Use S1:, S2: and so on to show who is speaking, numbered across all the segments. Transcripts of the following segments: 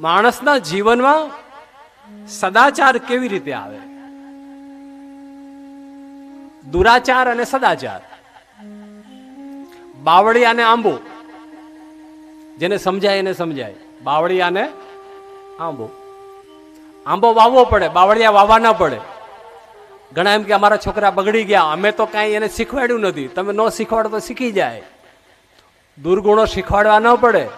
S1: માણસના જીવનમાં સદાચાર કેવી રીતે આવે? દુરાચાર અને સદાચાર. બાવળિયા અને આંબો. જેને સમજાય એને સમજાય. બાવળિયા અને આંબો. આંબો વાવવો પડે, બાવળિયા વાવવા ના પડે. ઘણા એમ કે અમારા છોકરા બગડી ગયા, અમે તો કાંઈ એને શીખવાડ્યું નથી. તમે ન શીખવાડો તો શીખી જાય. દુર્ગુણો શીખવાડવા ન પડે.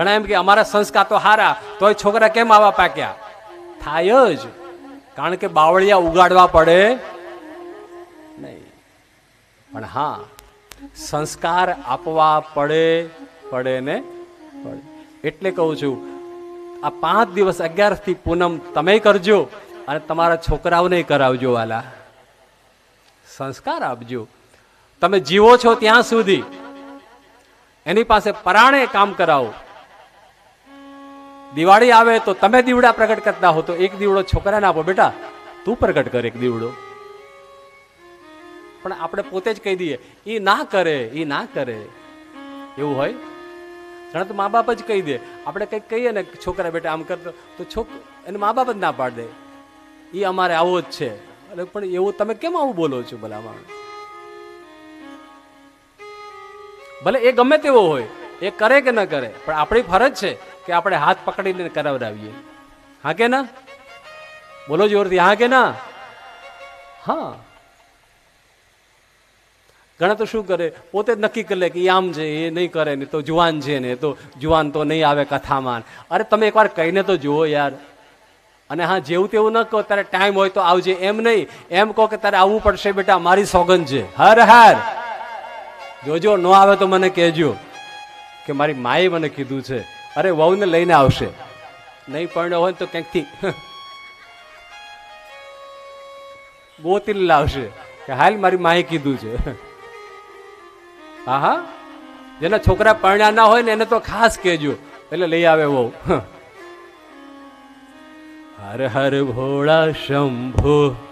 S1: ઘણા એમ કે અમારા સંસ્કાર તો હારા તો એ છોકરા કેમ આવા પાક્યા? થાય જ. કારણ કે બાવળિયા ઉગાડવા પડે નહીં. પણ હા, સંસ્કાર આપવા પડે પડે ને પડે. એટલે કહું છું, આ પાંચ દિવસ અગિયારથી પૂનમ તમે કરજો અને તમારા છોકરાઓને કરાવજો વાલા સંસ્કાર આપજો. તમે જીવો છો ત્યાં સુધી. એની પાસે પરાણે કામ કરાવો. દિવાળી આવે તો તમે દીવડા પ્રગટ કરતા હો તો એક દીવડો છોકરાને આપો. બેટા, તું પ્રગટ કર એક દીવડો. પણ આપણે પોતે જ કહી દઈએ એ ના કરે એ ના કરે. એવું હોય? ઘણા તો મા બાપ જ કહી દે. આપણે કંઈક કહીએ ને છોકરા બેટા આમ કરતો, તો છોક એને મા બાપ જ ના પાડ. દે એ અમારે આવો જ છે. એટલે પણ એવું તમે કેમ આવું બોલો છો ભલામાં ભલે એ ગમે તેવો હોય. એ કરે કે ન કરે? પણ આપણી ફરજ છે કે આપણે હાથ પકડીને કરાવડાવીએ. હા કે ના? બોલો જોરથી, હા કે ના? હા. ઘણા તો શું કરે? પોતે જ નક્કી કરી લે કે આમ છે, એ નહીં કરે ને તો જુવાન છે ને, તો જુવાન તો નહીં આવે કથામાં. અરે તમે એકવાર કહીને તો જુઓ યાર. અને હા, જેવું તેવું ન કહો, તારે ટાઈમ હોય તો આવજે. એમ નહીં. એમ કહો કે તારે આવવું પડશે બેટા, મારી સોગંદ છે. હર હર. જોજો, ન આવે તો મને કહેજો. કે મારી માએ મને કીધું છે. અરે, વહુને લઈને આવશે. નહીં પરણ્યો હોય તો ક્યાંકથી? ગોતીને લાવશે. કે હાલ મારી માએ કીધું છે. હા હા. જેના છોકરા પરણ્યા ના હોય ને એને તો ખાસ કહેજો. એટલે લઈ આવે વહુ. હર હર ભોળા શંભો.